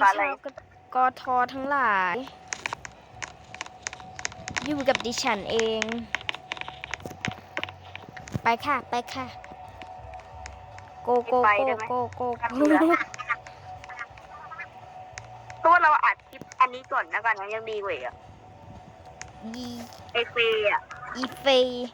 ฟ้าอะไรชาวกกททั้งหลาย อยู่กับดิฉันเอง ไปค่ะ ไปค่ะ โกโกไปโกได้ไหมโกโกทำเรือเพราะว่าเราอัดคลิปอันนี้ก่อนนะกันนะยังดีกว่าอีกอะอีไอเฟย์อะอีเฟย์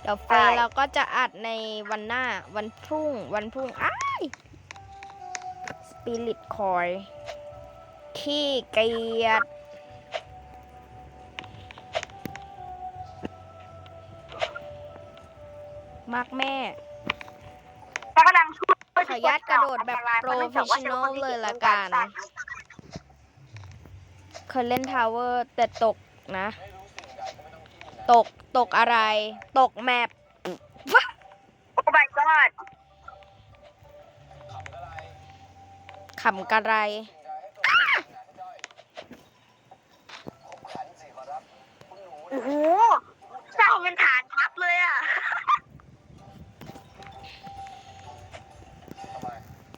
เดี๋ยวเฟใช่ย์เราก็จะอัดในวันหน้าวันพรุ่งวันพรุ่งอ้ายส ปิริตคอยขี้เกียจมากแม่ถ้ากำลังช่วยขออนุญาตกระโดดแบบอันตรายพราะนื่องจากว่า professional ฉันป็นคนที่เลยละก่งกันสร้างเคยเล่นทาวเวอร์แต่ตกนะ ตกตกอะไร ตกแมปโอ้ my god ขำกระไรโอ้โหสร้างเป็นฐานทัพเลยอะ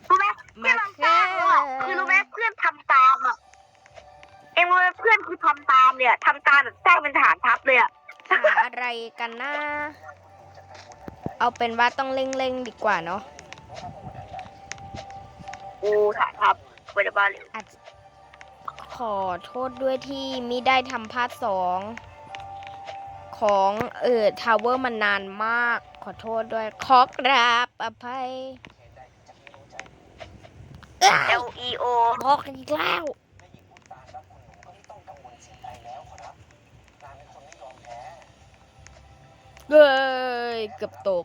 รู้ไหมเพื่อนเราสร้างแล้วอะคือรู้ไหมเพื่อนทำตามอะเอ็งรู้ไหมเพื่อนคือทำตามเนี่ยทำตามแบบสร้างเป็นฐานทัพเลยอะหาอะไรกันนะ เอาเป็นว่าต้องเร่งๆดีกว่าเนาะ โอ้ฐานทัพเวลาบ้านเลยอาจขอโทษด้วยที่มิได้ทำพาร์ทสองของเออทาวเวอร์มันนานมาก ขอโทษด้วย ขอกราบอภัยเอลอีโอบอกอีกแล้วเฮ้ยเกือบตก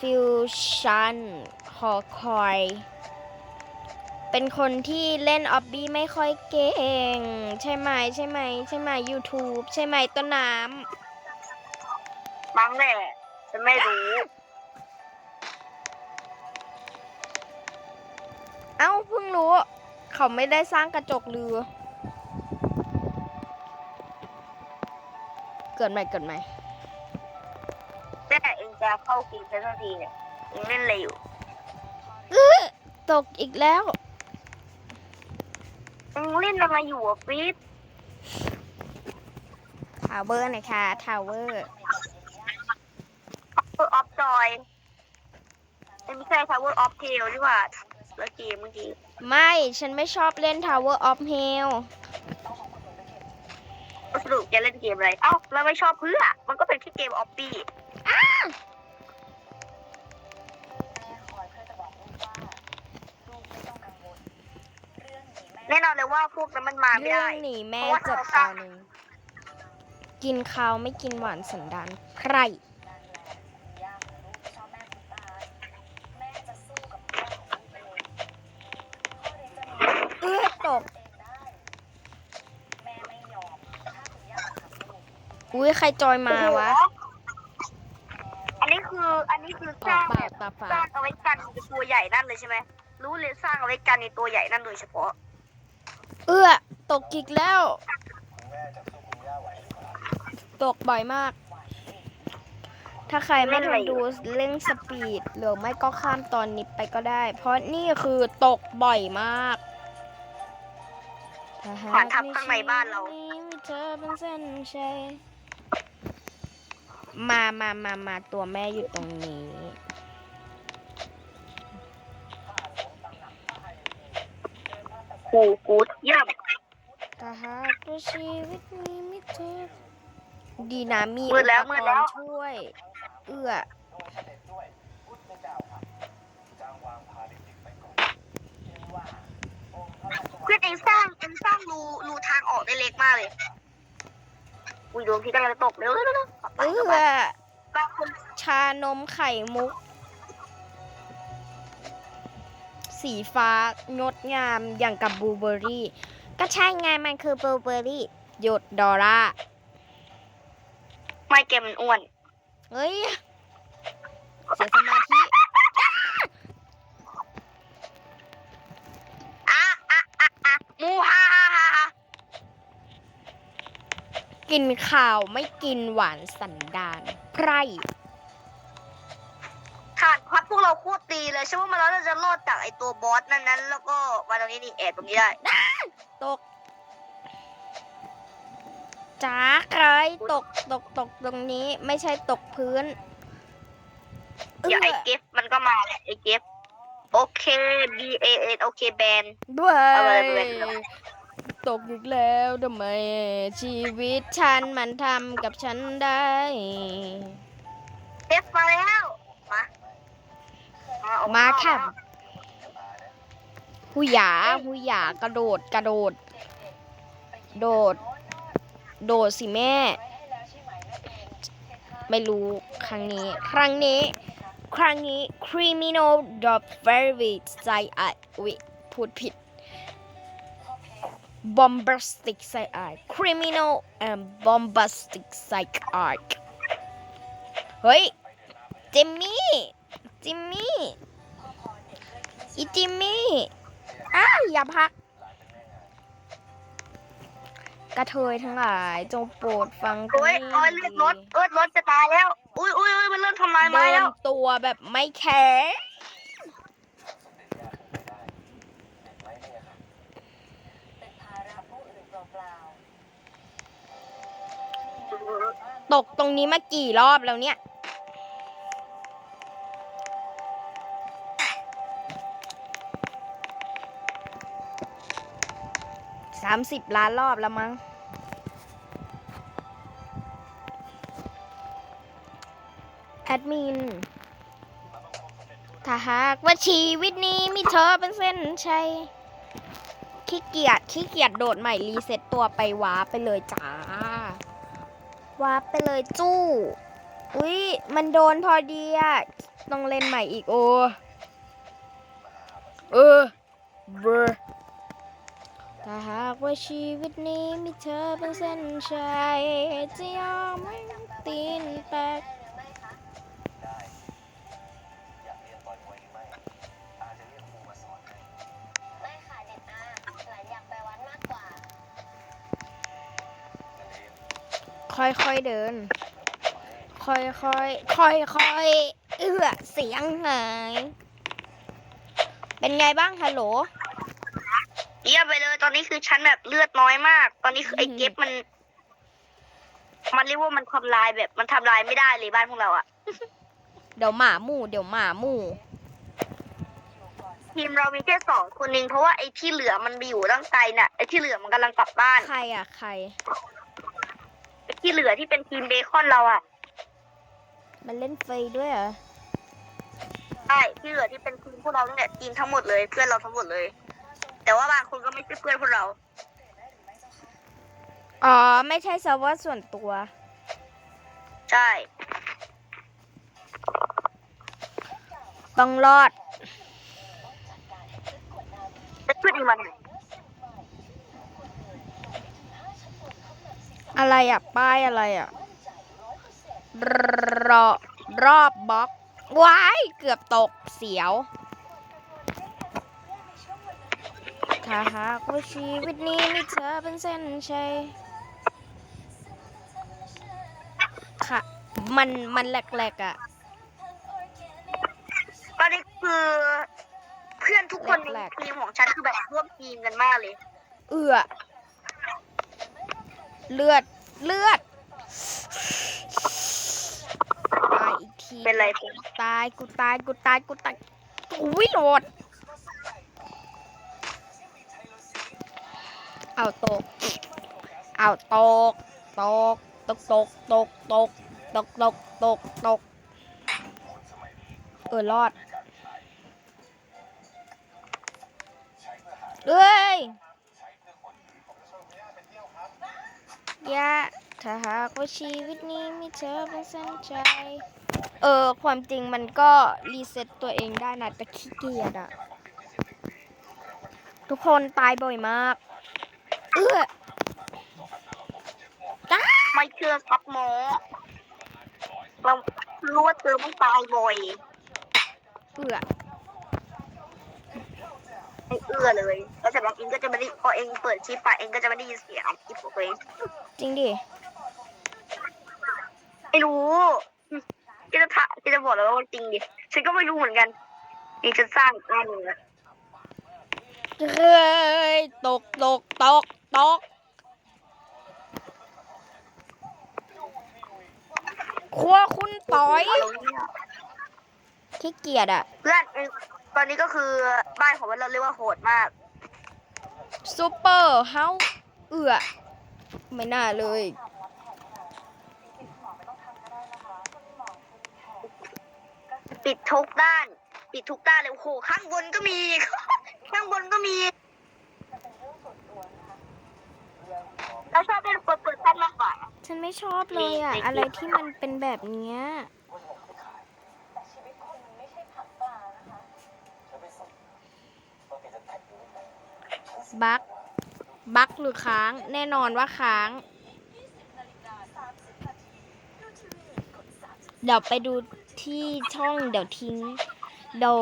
ฟิวชั่นหอคอย เป็นคนที่เล่นออบบี้ไม่ค่อยเก่ง ใช่ไหมใช่ไหมใช่ไหม YouTube ใช่ไหมต้นน้มั้งแหละฉันไม่รู้ำเอ้าเพิ่งรู้ เขาไม่ได้สร้างกระจกเรือเกิดใหม่เกิดใหม่แต่เอง จะเข้าเกมสักทีเนี่ยเองเล่นอะไรอยู่ตกอีกแล้วเองเล่นอะไรอยู่อะฟีดทาวเวอร์นะคะทาวเวอร์เออออฟจอยไม่ใช่ Tower of Tail ดีกว่าแล้วเกมเมื่อกี้ไม่ฉันไม่ชอบเล่น Tower of Hell สรุปจะเล่นเกมอะไร เอ้าเราไม่ชอบเพื่อ มันก็เป็นแค่เกมออฟปี้ แน่นอนเลยว่าพวกนั้นมันมาไม่เรื่อได้ งหนีแม่เพราะว่าเจ็บเราสตาร้างหนึ่งกินข้าวไม่กินหวานสันดานใคร เอื้อตก อุ้ยใครจอยมาวะ อันนี้คือ อันนี้คือ อ สอร้ากงปาแบกบตาฝาสร้างดเอาไว้กันในตัวใหญ่นั่นเลยใช่ไหมรู้เลยสร้างเอาไว้กันในตัวใหญ่นั่นโดยเฉพาะ เอื้อตกอีกแล้ว ตกบ่อยมาก ถ้าใครไม่ทันดูเร่งสปีดหรือไม่ก็ข้ามตอนนี้ไปก็ได้ เพราะนี่คือตกบ่อยมากถ้หกขวานทับข้างในบ้านเราไม่มีเธอเป็นเส้นชัยมามามามาตัวแม่อยู่ตรงนี้ กูกูดเยี่ยมถ้าหากว่าชีวิตนี้ไม่เธอดีนะมีมือุดแล้วปมืกดแล้รว ณ์ช่วย เอื้อ เพื่อนเองสร้างเองสร้างรูรูทางออกได้เล็กมากเลยอุ้ยดวงพี่กำลังจะตกเร็วเร็วเร็วเร็วเอื้อบางคนชานมไข่มุก สีฟ้างดงามอย่างกับบลูเบอร์รี่ ก็ใช่ไงมันคือบลูเบอร์รี่ หยุดดอร่าไม่เกมมันอ้วน เฮ้ย เสียสมาธิอะอะอะอะมูฮ่าฮ่าฮ่าฮ่ากินข้าวไม่กินหวานสันดานไพร่ ขาดเลยใช่ว่ามันแล้วเราจะรอดจากไอตัวบอสนั้นนั้นๆแล้วก็มาตรงนี้นี่แอบตรงนี้ได้ตกจ้าใครตกตกตกตรงนี้ไม่ใช่ตกพื้นเดี๋ยวไอเอื้อเก็บมันก็มาแหละไอเก็บโอเค B A N โอเคแบนด้วยเอาไปเลยไปเลยตกอีกแล้วทำไม ชีวิตฉันมันทำกับฉันได้เก็บมาแล้ว มามาออกมาข้งนอกค่หุยหยาหุยหยากระโดดกระโดด โดด โดดสิแม่ ไม่รู้ครั้งนี้ ครั้งนี้ ครั้งนี้ criminal dot very ใจอัดวิพูดผิด bombastic ไซอ art criminal and bombastic psych art เฮ้ยจิมมี่ จิมมี่ อีจิมมี่ อ้าวอย่าพัก กระเทยทั้งหลายจงโปรดฟังโอ้ยโอ้ยเลือดรถเลือดรถจะตายแล้ว อุ้ยอุ้ยอุ้ยมันเริ่มทำลายเดิไม้แล้ว นตัวแบบไม่แคร์ตกตรงนี้มากี่รอบแล้วเนี่ย สามสิบล้านรอบแล้วมั้ง แอดมิน ถ้าหากว่าชีวิตนี้มีเธอเป็นเส้นชัยขี้เกียจขี้เกียจโดดใหม่รีเซ็ตตัวไปวาไปเลยจ้าวาไปเลยจู้ อุ้ยมันโดนพอดีอะต้องเล่นใหม่อีกโอ เออเบอร์ ถ้าหากว่าชีวิตนี้มีเธอเป็นเส้นชัยจะยอมไม่ตีนแตกไม่ค่ะเด็ดอาหลานอยากไปวัดมากกว่าค่อยๆเดิน ค่อยๆ ค่อยๆ เอื้อเสียงหาย เป็นไงบ้างฮัลโหล เยี่ยมไปเลย ตอนนี้คือฉันแบบเลือดน้อยมาก ตอนนี้คือไอ้อืมเก็บมัน มันเรียกว่ามันทำลายแบบมันทำลายไม่ได้เลยบ้านพวกเราอะเดี๋ยวหมาหมู่ เดี๋ยวหมาหมู่ ทีมเรามีแค่สองคนเองเพราะว่าไอ้ที่เหลือมันไปอยู่ตั้งไกลน่ะไอ้ที่เหลือมันกำลังกลับบ้านใครอะ ใคร ไอ้ที่เหลือที่เป็นทีมเบคอนเราอะมันเล่นเฟยด้วยเหรอ ใช่ที่เหลือที่เป็นทีมพวกเราเนี่ยทีมทั้งหมดเลยเพื่อนเราทั้งหมดเลย แต่ว่าบางคนก็ไม่ใช่เพื่อนพวกเรา อ๋อ ไม่ใช่เซิร์ฟเวอร์ส่วนตัว ใช่ ต้องรอดจะขึ้นอีกมันยอะไรอะ ป้ายอะไรอะ รอรอบบล็อก ว้าย เกือบตกเสียว ถ้าหากว่าชีวิตนี้มีเธอเป็นเส้นชัยค่ะ มันมันแหลกๆอะก็นี่คือเพื่อนทุกคนในแปลกๆทีมของฉันคือแบบร่วมทีมกันมากเลย เอือเลือดเลือดตายอีกทีเป็นไรเป็นตายกูตายกูตายกูตายอุ้ยโหลด เอาตก เอาตก ตก ตก ตก ตก ตก ตก ตก ตก ตก เออรอด เอ้ยยะถ้าหากว่าชีวิตนี้มีเธอเป็นเส้นใจ เออ ความจริงมันก็รีเซ็ตตัวเองได้นะแต่ขี้เกียจอะทุกคนตายบ่อยมาก เออจ้าไม่เชื่อครับหมอเรารู้ว่าเธอต้องตายบ่อยเอือไม่เอื้อเลย แล้วแต่บางเองก็จะไม่ได้พอเองเปิดชิปไปเองก็จะไม่ได้ยินเสียงคลิปของตัวเองจริงดิ ไม่รู้ก็จะถามก็จะบอกแล้วว่าจริงดิ ฉันก็ไม่รู้เหมือนกันนี่จะสร้างอีกอันหนึ่งอะเฮ้ยตกตกตก ตก ครัวคุณต่อยขี้เกียจอะเพื่อนเองตอนนี้ก็คือบ้านของเราเรียกว่าโหดมากซูเปอร์เฮาเอือไม่น่าเลย ปิดทุกด้าน ปิดทุกด้านเลยโอ้โหข้างบนก็มี ข้างบนก็มี เราชอบเล่นเปิดเปิดตั้งมากกว่า ฉันไม่ชอบเลยอะมีอะไรที่มันเป็นแบบเนี้ยบักบักหรือค้าง แน่นอนว่าค้าง เดี๋ยวไปดูที่ช่องเดี๋ยวทิ้ง เดี๋ยว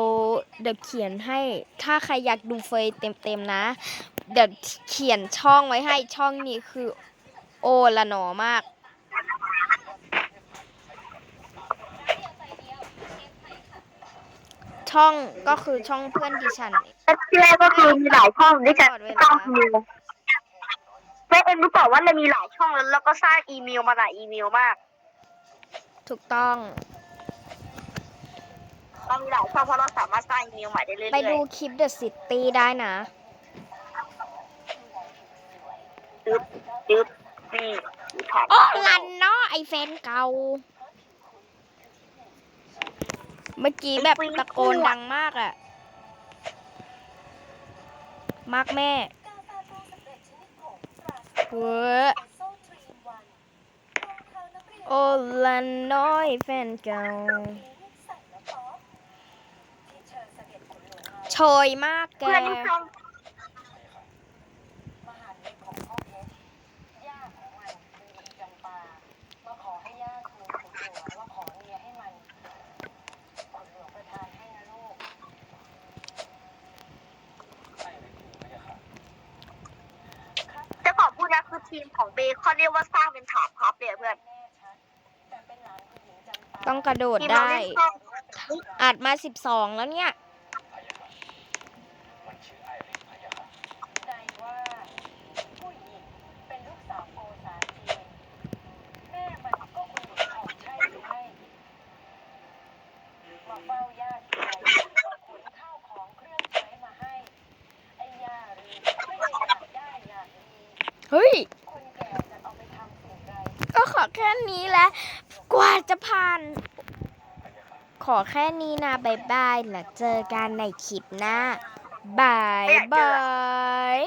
เดี๋ยวเขียนให้ ถ้าใครอยากดูเฟยเต็มๆนะ เดี๋ยวเขียนช่องไว้ให้ช่องนี้คือ โอละหนอมาก ช่องก็คือช่องเพื่อนดิฉันที่แรกก็คือมีหลายช่องด้วยกันตลอดเวลาช่องอีเมลเว้ยเอ็มรู้เปล่าว่าเรามีหลายช่องแล้วเราก็สร้างอีเมลมาหลายอีเมลมาก ถูกต้อง เรามีหลายช่องเพราะเราสามารถสร้างอีเมลใหม่ได้เรื่อยๆไปดูคลิป The City ได้นะจึ๊บจึ๊บนี่มีผ่านโอ้ลันเนาะไอแฟนเก่า เมื่อกี้แบบตะโกนดังมากอะมากแม่เว้อโอ้ลันน้อยแฟนเก่า ชยมากแก เพื่อนที่ช่องมหาเล็กของพ่อเพชรย่าของมันคือหญิงจำปามาขอให้ย่าทูลขุนหลวงว่าขอเมียให้มันขุนหลวงประทานให้นะลูกจะบอกพูดนะคือทีมของเบคอนเรียกว่าสร้างเป็นฐานพับเลยอะเพื่อนแน่ชัดแต่เป็นหลานคุณหญิงจำปาต้องกระโดดทีมเราได้ เล่นช่องอัดมาสิบสองแล้วเนี่ย ใจว่าผู้หญิงเป็นลูกสาวโกษาจีนแม่มันก็คุณหญิงทองใช่หรือไม่มาเฝ้าย่าทีไรก็ขนข้าวของเครื่องใช้มาให้ ไอ้ย่าหรือไม่ได้อยากได้อยากดี เฮ้ย คนแก่จะเอาไปทำสิ่งใด ก็ขอแค่นี้แหละ กว่า จะผ่าน ขอแค่นี้นะบายบายแล้วเจอกันในคลิปหน้าบายบาย